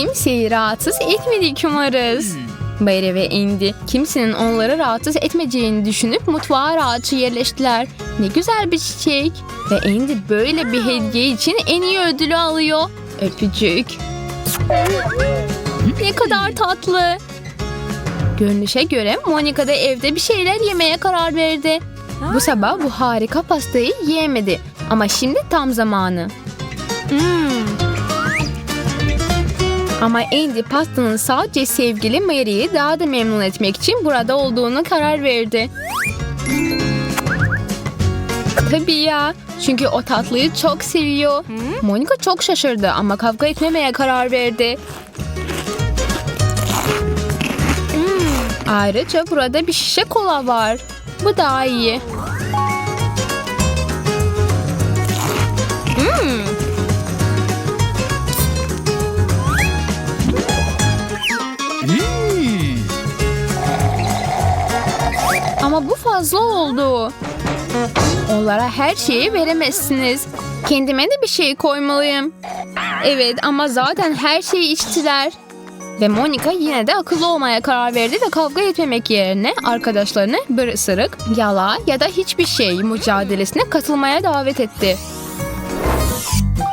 kimseyi rahatsız etmedik umarız. Mary ve Andy kimsenin onları rahatsız etmeyeceğini düşünüp mutfağa rahatça yerleştiler. Ne güzel bir çiçek. Ve Andy böyle bir hediye için en iyi ödülü alıyor. Öpücük. Ne kadar tatlı. Görünüşe göre Monica da evde bir şeyler yemeye karar verdi. Bu sabah bu harika pastayı yiyemedi. Ama şimdi tam zamanı. Ama Andy pastanın sadece sevgili Mary'i daha da memnun etmek için burada olduğunu karar verdi. Tabii ya. Çünkü o tatlıyı çok seviyor. Monica çok şaşırdı ama kavga etmemeye karar verdi. Ayrıca burada bir şişe kola var. Bu daha iyi. Ama bu fazla oldu. Onlara her şeyi veremezsiniz. Kendime de bir şey koymalıyım. Evet ama zaten her şeyi içtiler. Ve Monica yine de akıllı olmaya karar verdi ve kavga etmemek yerine arkadaşlarını bir ısırık, yala ya da hiçbir şey mücadelesine katılmaya davet etti.